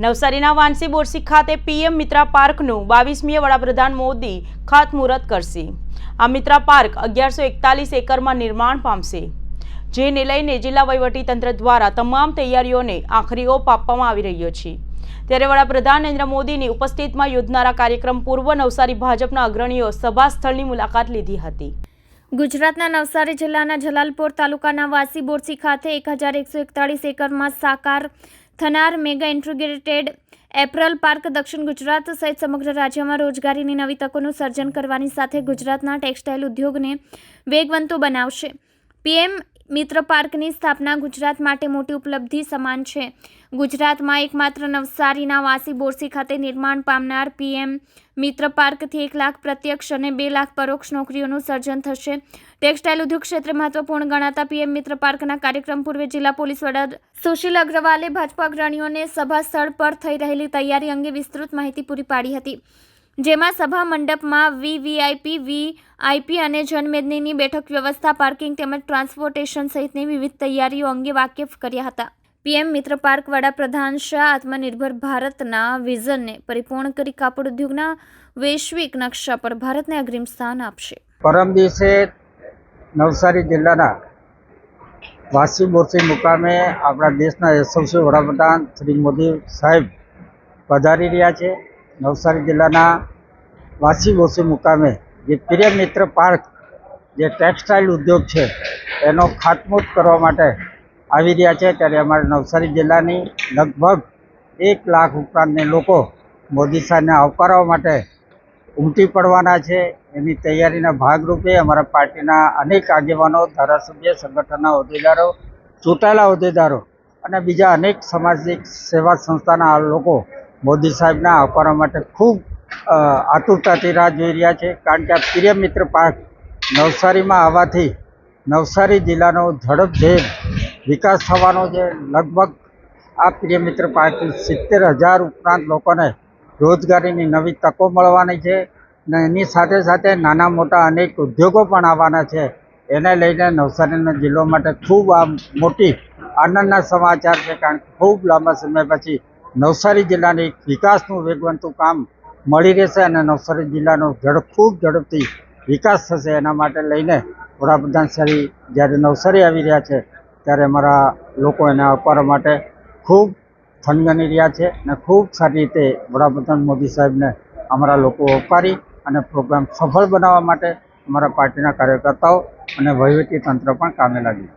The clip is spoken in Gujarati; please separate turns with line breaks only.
નવસારીના વાંસી બોરસી ખાતે પીએમ મિત્રા પાર્કનું બાવીસમીએ વડાપ્રધાન મોદી ખાતમુહૂર્ત કરશે. આ મિત્રા પાર્ક અગિયારસો એકતાલીસ એકરમાં નિર્માણ પામશે, જેને લઈને જિલ્લા વહીવટીતંત્ર દ્વારા તમામ તૈયારીઓને આખરી ઓપ આપવામાં આવી રહ્યો છે. ત્યારે વડાપ્રધાન નરેન્દ્ર મોદીની ઉપસ્થિતમાં યોજનારા કાર્યક્રમ પૂર્વ નવસારી ભાજપના અગ્રણીઓ સભા સ્થળની મુલાકાત લીધી હતી.
ગુજરાતના નવસારી જિલ્લાના જલાલપોર તાલુકાના વાસી બોરસી ખાતે એક હજાર એકસો એકતાળીસ એકરમાં સાકાર થનાર મેગા ઇન્ટિગ્રેટેડ એપ્રલ પાર્ક દક્ષિણ ગુજરાત સહિત સમગ્ર રાજ્યમાં રોજગારીની નવી તકોનું સર્જન કરવાની સાથે ગુજરાતના ટેક્સટાઇલ ઉદ્યોગને વેગવંતો બનાવશે. પીએમ મિત્ર પાર્કની સ્થાપના ગુજરાત માટે મોટી ઉપલબ્ધિ સમાન છે. ગુજરાતમાં એકમાત્ર નવસારીના વાસી બોરસી ખાતે નિર્માણ પામનાર પીએમ મિત્ર પાર્કથી એક લાખ પ્રત્યક્ષ અને બે લાખ પરોક્ષ નોકરીઓનું સર્જન થશે. ટેક્સટાઇલ ઉદ્યોગ ક્ષેત્રે મહત્વપૂર્ણ ગણાતા પીએમ મિત્ર પાર્કના કાર્યક્રમ પૂર્વે જિલ્લા પોલીસ વડા સુશીલ અગ્રવાલે ભાજપા અગ્રણીઓને સભા સ્થળ પર થઈ રહેલી તૈયારી અંગે વિસ્તૃત માહિતી પૂરી પાડી હતી. જેમાં સભા મંડપમાં વીવીઆઈપી, વીઆઈપી અને જનમેદનીની બેઠક વ્યવસ્થા, પાર્કિંગ તેમજ ટ્રાન્સપોર્ટેશન સહિતની વિવિધ તૈયારીઓ અંગે વાકેફ કર્યા હતા. પીએમ મિત્ર પાર્ક વડાપ્રધાન શાહ આત્મનિર્ભર ભારતના વિઝનને પરિપૂર્ણ કરી કાપડ ઉદ્યોગના વૈશ્વિક નકશા પર ભારતને અગ્રીમ સ્થાન આપશે.
પરમ દિવસે નવસારી જિલ્લાના વાસી મોરસી મુકામે આપણા દેશના યશસ્વી વડાપ્રધાન શ્રી મોદી સાહેબ પધારી રહ્યા છે. નવસારી જિલ્લાના વાસી બોરસી મુકામે, જે પ્રિય મિત્ર પાર્ક, જે ટેક્સટાઇલ ઉદ્યોગ છે, એનો ખાતમુહૂર્ત કરવા માટે આવી રહ્યા છે. ત્યારે અમારા નવસારી જિલ્લાની લગભગ એક લાખ ઉપરાંતને લોકો મોદી સાહેબને આવકારવા માટે ઉમટી પડવાના છે. એની તૈયારીના ભાગરૂપે અમારા પાર્ટીના અનેક આગેવાનો, ધારાસભ્ય, સંગઠનના હોદ્દેદારો, ચૂંટાયેલા હોદ્દેદારો અને બીજા અનેક સામાજિક સેવા સંસ્થાના લોકો મોદી સાહેબના આવકારવા માટે ખૂબ આતુરતાથી રાહ જોઈ રહ્યા છે. કારણ કે આ પ્રિય મિત્ર પાર્ક નવસારીમાં આવવાથી નવસારી જિલ્લાનો ઝડપભેર વિકાસ થવાનો છે. લગભગ આ પ્રિય મિત્ર પાર્કથી સિત્તેર હજાર ઉપરાંત લોકોને રોજગારીની નવી તકો મળવાની છે અને એની સાથે સાથે નાના મોટા અનેક ઉદ્યોગો પણ આવવાના છે. એને લઈને નવસારીના જિલ્લો માટે ખૂબ આ મોટી આનંદના સમાચાર છે. કારણ કે ખૂબ લાંબા સમય પછી નવસારી જિલ્લાની વિકાસનું વેગવંતું કામ મળી રહેશે અને નવસારી જિલ્લાનો ઝડપ, ખૂબ ઝડપથી વિકાસ થશે એના માટે લઈને વડાપ્રધાન શ્રી જ્યારે નવસારી આવી રહ્યા છે, ત્યારે અમારા લોકો એને આવકારવા માટે ખૂબ થનગની રહ્યા છે અને ખૂબ સારી રીતે વડાપ્રધાન મોદી સાહેબને અમારા લોકો આવકારી અને પ્રોગ્રામ સફળ બનાવવા માટે અમારા પાર્ટીના કાર્યકર્તાઓ અને વહીવટી તંત્ર પણ કામે લાગ્યું.